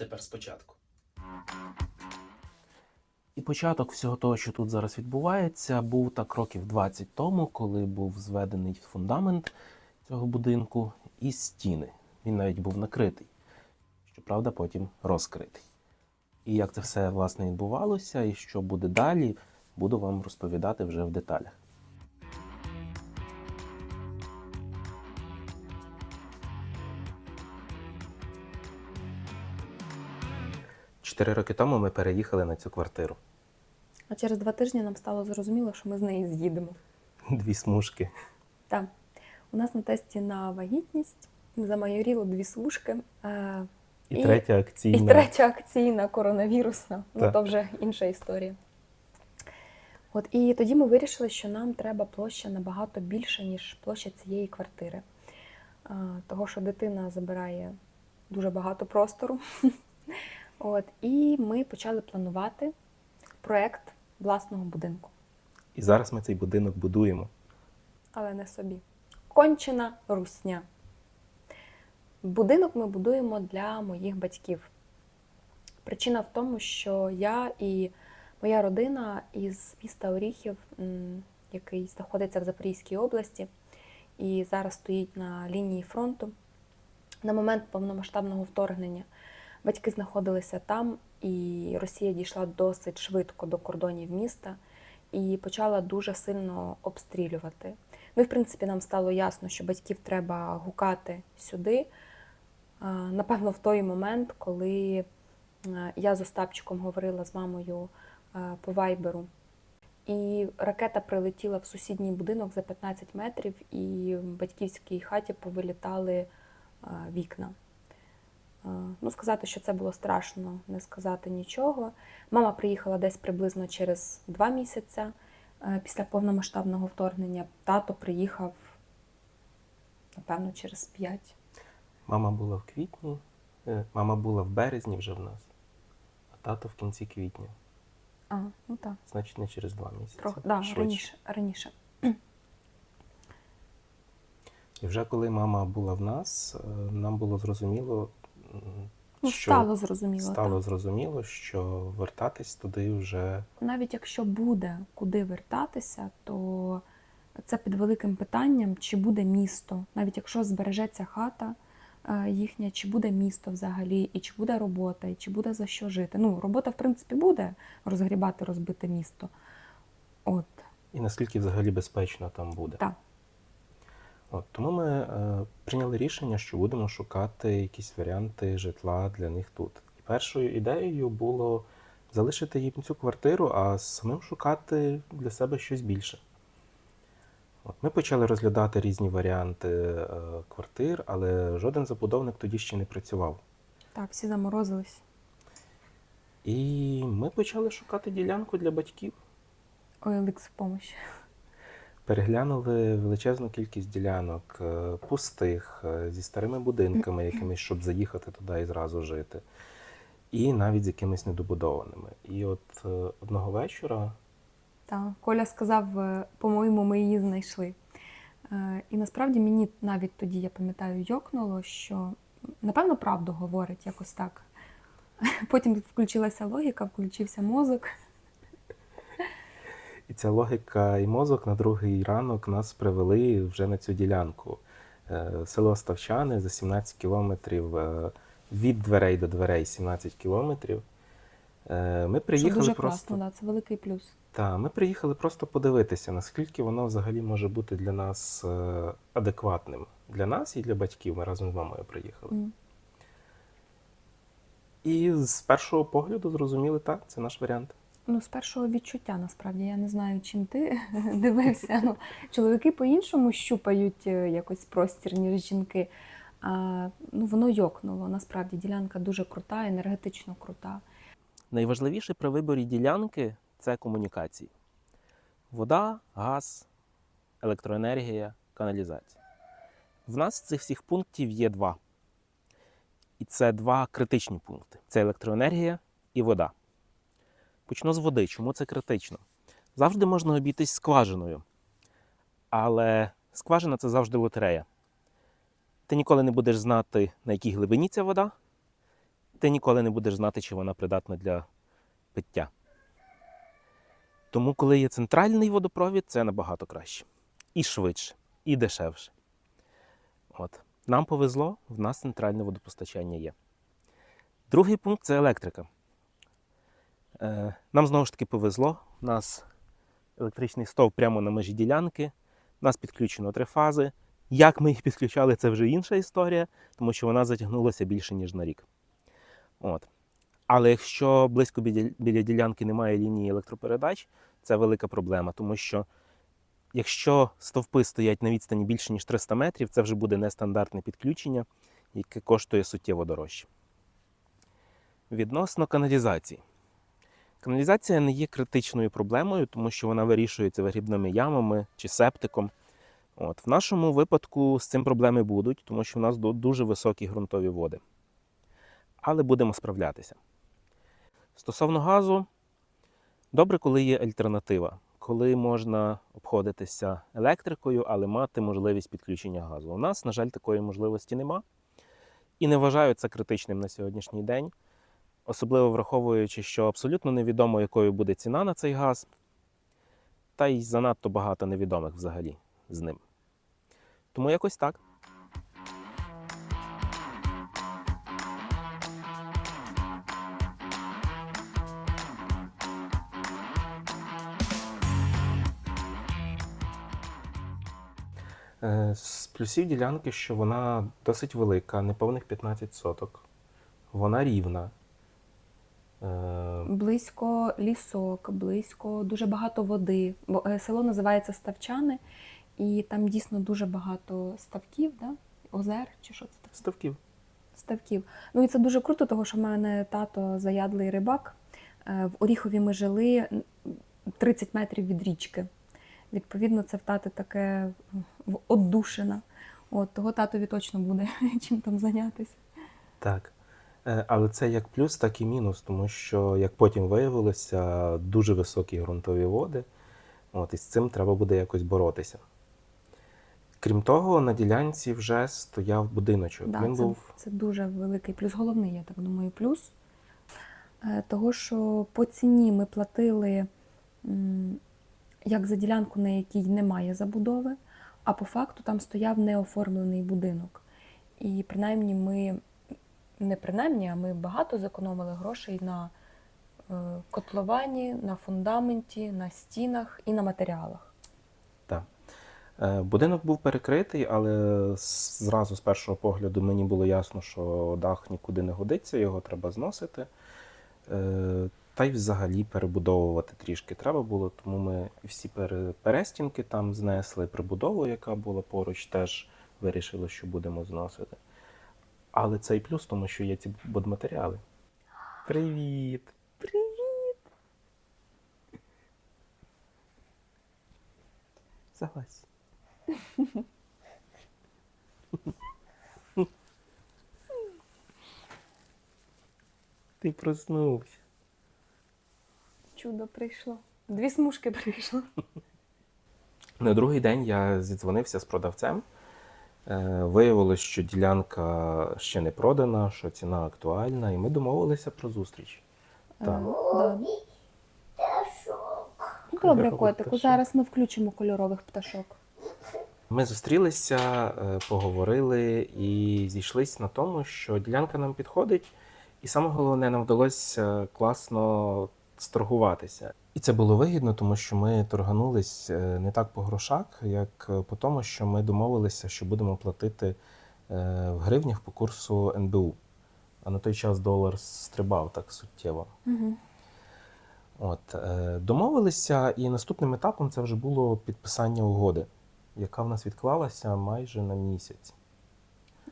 тепер спочатку. І початок всього того, що тут зараз відбувається, був так років 20 тому, коли був зведений фундамент цього будинку і стіни. Він навіть був накритий, щоправда, потім розкритий. І як це все власне відбувалося, і що буде далі, буду вам розповідати вже в деталях. Чотири роки тому ми переїхали на цю квартиру. А через два тижні нам стало зрозуміло, що ми з неї з'їдемо. Дві смужки. Так, у нас на тесті на вагітність замайоріло дві сушки. Е, І, І- третя акційна. І третя акційна коронавірусна. Ну то вже інша історія. От і тоді ми вирішили, що нам треба площа набагато більша, ніж площа цієї квартири. А, Того, що дитина забирає дуже багато простору. От, і ми почали планувати проект власного будинку, І зараз ми цей будинок будуємо. але не собі. Кончена русня. Будинок ми будуємо для моїх батьків. Причина в тому, що я і моя родина із міста Оріхів, який знаходиться в Запорізькій області, і зараз стоїть на лінії фронту. На момент повномасштабного вторгнення батьки знаходилися там, і Росія дійшла досить швидко до кордонів міста і почала дуже сильно обстрілювати. Ну і в принципі нам стало ясно, що батьків треба гукати сюди. Напевно, в той момент, коли я з Остапчиком говорила з мамою по вайберу, і ракета прилетіла в сусідній будинок за 15 метрів, і в батьківській хаті повилітали вікна. Е, Ну, сказати, що це було страшно, не сказати нічого. Мама приїхала десь приблизно через два місяці е, після повномасштабного вторгнення. Тато приїхав, напевно, через п'ять. Мама була в квітні, е, мама була в березні вже в нас, а тато в кінці квітня. А, ну так. Значить, не через два місяці. Трохи да, швидше. раніше, раніше. І вже коли мама була в нас, нам було зрозуміло, Ну, що стало зрозуміло. стало так. зрозуміло, що вертатись туди вже Навіть якщо буде куди вертатися, то це під великим питанням, чи буде місто, навіть якщо збережеться хата е, їхня, чи буде місто взагалі, і чи буде робота, і чи буде за що жити. Ну, робота, в принципі, буде розгрібати розбите місто. От, і наскільки взагалі безпечно там буде. так. От, тому ми е, прийняли рішення, що будемо шукати якісь варіанти житла для них тут. І першою ідеєю було залишити їм цю квартиру, а самим шукати для себе щось більше. От, ми почали розглядати різні варіанти е, квартир, але жоден забудовник тоді ще не працював. Так, всі заморозились. І ми почали шукати ділянку для батьків. OLX помощь. Переглянули величезну кількість ділянок е, пустих, е, зі старими будинками, якимись, щоб заїхати туди і зразу жити, і навіть з якимись недобудованими. І от е, одного вечора Так, Коля сказав, по-моєму, ми її знайшли. І насправді мені навіть тоді, я пам'ятаю, йокнуло, що напевно правду говорить якось так. Потім включилася логіка, включився мозок. І ця логіка і мозок на другий ранок нас привели вже на цю ділянку. Е, Село Ставчани за 17 кілометрів е, від дверей до дверей 17 кілометрів. Е, Ми приїхали дуже просто. класно, да, це великий плюс. Так, ми приїхали просто подивитися, наскільки воно взагалі може бути для нас адекватним. Для нас і для батьків. Ми разом з мамою приїхали. М. І з першого погляду зрозуміли, так, це наш варіант. Ну, з першого відчуття, насправді, я не знаю, чим ти дивився. Ну, чоловіки по-іншому щупають е, якось простір, ніж жінки. А, ну, воно йокнуло. Насправді ділянка дуже крута, енергетично крута. Найважливіше при виборі ділянки це комунікації: вода, газ, електроенергія, каналізація. В нас цих всіх пунктів є два. І це два критичні пункти: це електроенергія і вода. Почну з води. Чому це критично? Завжди можна обійтись скважиною. Але скважина це завжди лотерея. Ти ніколи не будеш знати, на якій глибині ця вода, ти ніколи не будеш знати, чи вона придатна для пиття. Тому, коли є центральний водопровід, це набагато краще. І швидше, і дешевше. От. Нам повезло, в нас центральне водопостачання є. Другий пункт це електрика. Е, нам знову ж таки повезло. У нас електричний стовп прямо на межі ділянки. У нас підключено три фази. Як ми їх підключали, це вже інша історія, тому що вона затягнулася більше, ніж на рік. От. Але якщо близько біля, біля ділянки немає лінії електропередач, це велика проблема, тому що якщо стовпи стоять на відстані більше, ніж 300 метрів, це вже буде нестандартне підключення, яке коштує суттєво дорожче. Відносно каналізації. Каналізація не є критичною проблемою, тому що вона вирішується вигрібними ямами чи септиком. От. В нашому випадку з цим проблеми будуть, тому що в нас дуже високі ґрунтові води. Але будемо справлятися. Стосовно газу, добре, коли є альтернатива, коли можна обходитися електрикою, але мати можливість підключення газу. У нас, на жаль, такої можливості нема. І не вважаю це критичним на сьогоднішній день, особливо враховуючи, що абсолютно невідомо, якою буде ціна на цей газ, та й занадто багато невідомих взагалі з ним. Тому якось так. Е, З плюсів ділянки, що вона досить велика, неповних 15 соток. Вона рівна. Е, Близько лісок, близько дуже багато води. Бо е, село називається Ставчани, і там дійсно дуже багато ставків, да? озер чи що це таке? Ставків. ставків. Ну і це дуже круто, тому що в мене тато заядлий рибак. Е, В Оріхові ми жили 30 метрів від річки. Відповідно, це в тати таке оддушина. От, того татові точно буде чим там зайнятися. Так. Е, Але це як плюс, так і мінус, тому що, як потім виявилося, дуже високі ґрунтові води. От, і з цим треба буде якось боротися. Крім того, на ділянці вже стояв будиночок. Да, Він це, був це дуже великий плюс. Головний, я так думаю, плюс. Е, Того, що по ціні ми платили як за ділянку, на якій немає забудови, а по факту там стояв неоформлений будинок. І принаймні ми, не принаймні, а ми багато зекономили грошей на е, котловані, на фундаменті, на стінах і на матеріалах. Е, Будинок був перекритий, але зразу з першого погляду мені було ясно, що дах нікуди не годиться, його треба зносити. Е, Та й взагалі перебудовувати трішки треба було, тому ми всі перестінки там знесли, прибудову, яка була поруч, теж вирішили, що будемо зносити. Але це і плюс, тому що є ці будматеріали. Привіт! Привіт! Залазь. Ти проснувся. Чудо прийшло. Дві смужки прийшло. На другий день я зідзвонився з продавцем. Е, Виявилось, що ділянка ще не продана, що ціна актуальна, і ми домовилися про зустріч. Так. Е. Добре, котику. Зараз ми включимо кольорових пташок. Ми зустрілися, е, поговорили і зійшлись на тому, що ділянка нам підходить, і саме головне, нам вдалося класно сторгуватися. І це було вигідно, тому що ми торганулись е, не так по грошах, як е, по тому, що ми домовилися, що будемо платити е, в гривнях по курсу НБУ. А на той час долар стрибав так суттєво. Угу. От, домовилися, і наступним етапом це вже було підписання угоди, яка в нас відклалася майже на місяць.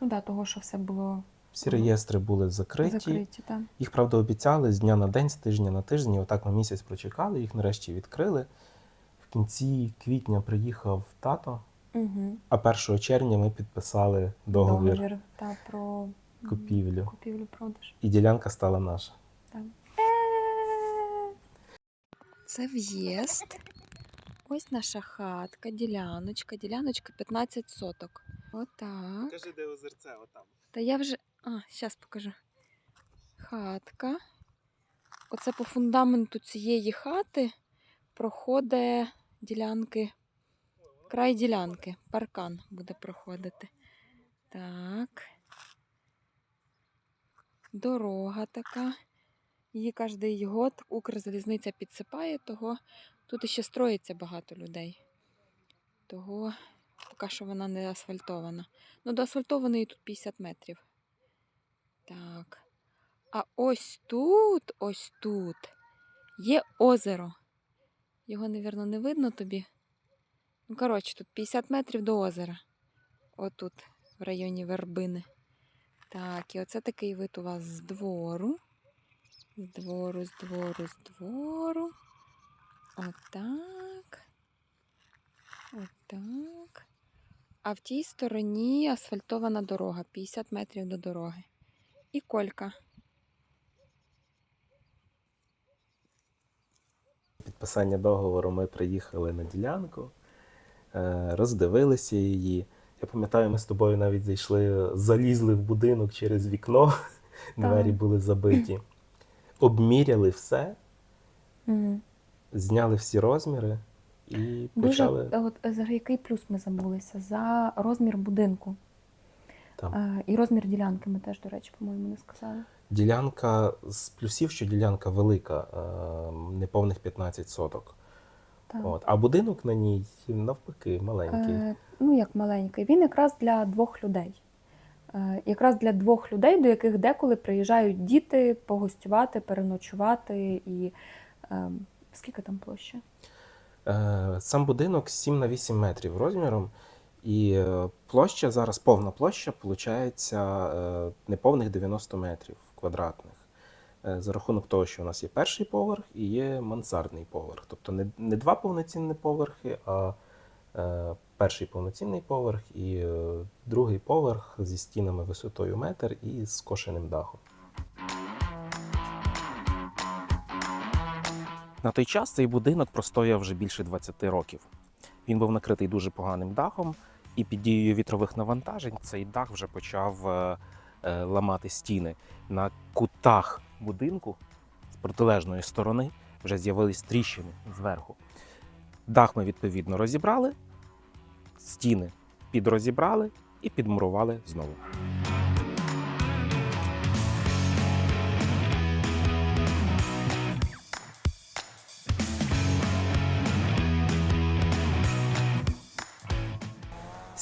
Ну да, того, що все було Всі реєстри були закриті. закриті. так. Їх, правда, обіцяли з дня на день, з тижня на тиждень. Отак ми місяць прочекали, їх нарешті відкрили. В кінці квітня приїхав тато, Угу. а 1 червня ми підписали договір, Договір та, про купівлю. купівлю-продаж. І ділянка стала наша. Це в'їзд. Ось наша хатка, діляночка. Діляночка 15 соток. Отак. Кажи, де озерце, отам. Та я вже. А, зараз покажу. хатка. Оце по фундаменту цієї хати проходить ділянки, край ділянки, паркан буде проходити. Так. Дорога така. Її кожний год Укрзалізниця підсипає, того тут ще строїться багато людей. Того поки що вона не асфальтована. Ну, до асфальтованої тут 50 метрів. Так. А ось тут, ось тут є озеро. Його, мабуть, не видно тобі. Ну, коротше, тут 50 метрів до озера. Отут, в районі Вербини. Так, і оце такий вид у вас з двору. З двору, з двору, з двору. Отак. Отак. А в тій стороні асфальтована дорога, 50 метрів до дороги. І колька. Підписання договору ми приїхали на ділянку, е, роздивилися її. Я пам'ятаю, ми з тобою навіть зайшли, залізли в будинок через вікно, двері були забиті. Обміряли все, Мгм. зняли всі розміри і Дуже почали от, за який плюс ми забулися? За розмір будинку. Там. І розмір ділянки ми теж, до речі, по-моєму, не сказали. Ділянка з плюсів, що ділянка велика, е, неповних 15 соток. Так. От. А будинок на ній навпаки маленький. Е, ну, як маленький. Він якраз для двох людей. Е, якраз для двох людей, до яких деколи приїжджають діти погостювати, переночувати. І е, скільки там площа? Е, Сам будинок 7 на 8 метрів розміром, і е, площа зараз повна площа, виходить неповних 90 метрів квадратних. Е, За рахунок того, що у нас є перший поверх і є мансардний поверх. Тобто не, не два повноцінні поверхи, а е, перший повноцінний поверх і е, другий поверх зі стінами висотою метр і з скошеним дахом. На той час цей будинок простояв вже більше 20 років. Він був накритий дуже поганим дахом, і під дією вітрових навантажень цей дах вже почав е, е, ламати стіни. На кутах будинку з протилежної сторони вже з'явились тріщини зверху. Дах ми відповідно розібрали, стіни підрозібрали і підмурували знову.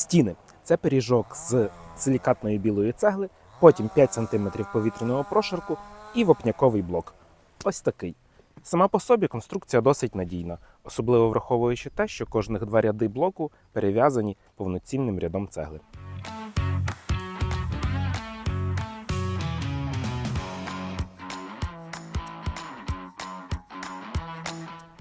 Стіни це пиріжок з силікатної білої цегли, потім 5 см повітряного прошарку і вапняковий блок. Ось такий. Сама по собі конструкція досить надійна, особливо враховуючи те, що кожних два ряди блоку перев'язані повноцінним рядом цегли.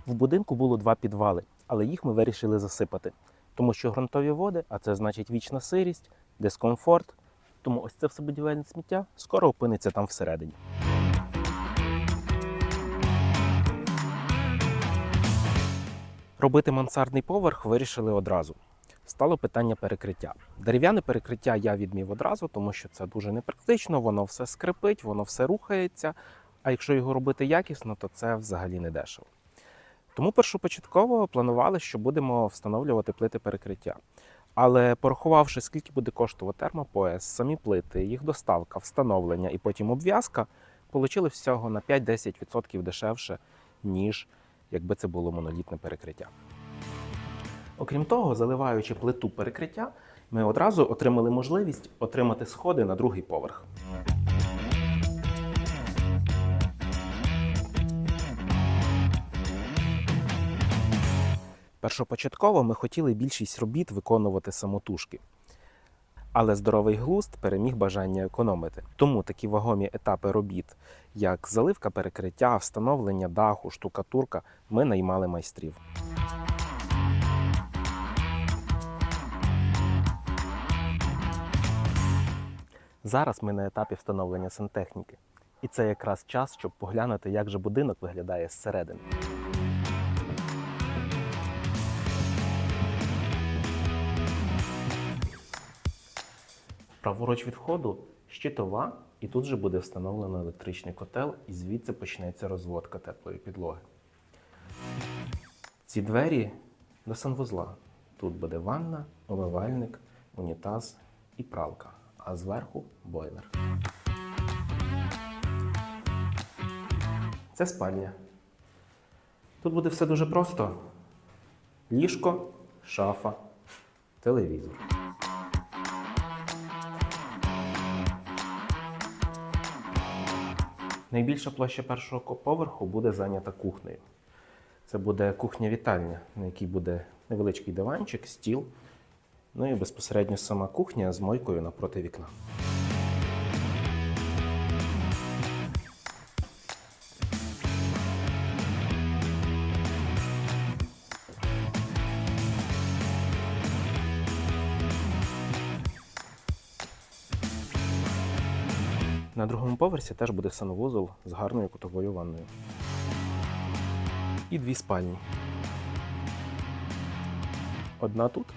В будинку було два підвали, але їх ми вирішили засипати, тому що ґрунтові води, а це значить вічна сирість, дискомфорт. Тому ось це все будівельне сміття скоро опиниться там всередині. Робити мансардний поверх вирішили одразу. Стало питання перекриття. Дерев'яне перекриття я відмів одразу, тому що це дуже непрактично, воно все скрипить, воно все рухається. А якщо його робити якісно, то це взагалі не дешево. Тому першопочатково планували, що будемо встановлювати плити перекриття. Але порахувавши, скільки буде коштувати термопояс, самі плити, їх доставка, встановлення і потім обв'язка, получили всього на 5-10% дешевше, ніж якби це було монолітне перекриття. Окрім того, заливаючи плиту перекриття, ми одразу отримали можливість отримати сходи на другий поверх. Першопочатково ми хотіли більшість робіт виконувати самотужки. Але здоровий глузд переміг бажання економити. Тому такі вагомі етапи робіт, як заливка перекриття, встановлення даху, штукатурка, ми наймали майстрів. Зараз ми на етапі встановлення сантехніки. І це якраз час, щоб поглянути, як же будинок виглядає зсередини. Праворуч від входу щитова І тут же буде встановлено електричний котел, і звідси почнеться розводка теплої підлоги. Ці двері до санвузла. Тут буде ванна, умивальник, унітаз і пралка, а зверху бойлер. Це спальня. Тут буде все дуже просто: ліжко, шафа, телевізор. Найбільша площа першого поверху буде зайнята кухнею. Це буде кухня-вітальня, на якій буде невеличкий диванчик, стіл, ну і безпосередньо сама кухня з мойкою напроти вікна. На другому поверсі теж буде санвузол з гарною кутовою ванною. І дві спальні. Одна тут.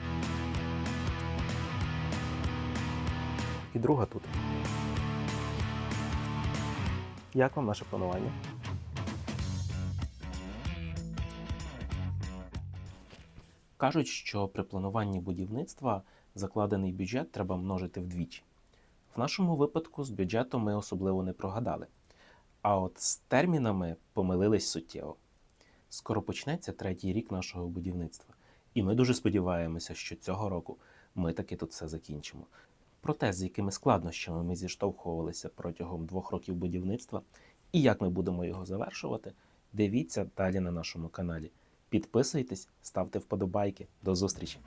І друга тут. Як вам наше планування? Кажуть, що при плануванні будівництва закладений бюджет треба множити вдвічі. В нашому випадку з бюджетом ми особливо не прогадали. А от з термінами помилились суттєво. Скоро почнеться третій рік нашого будівництва, і ми дуже сподіваємося, що цього року ми таки тут все закінчимо. Про те, з якими складнощами ми зіштовхувалися протягом двох років будівництва і як ми будемо його завершувати, дивіться далі на нашому каналі. Підписуйтесь, ставте вподобайки. До зустрічі!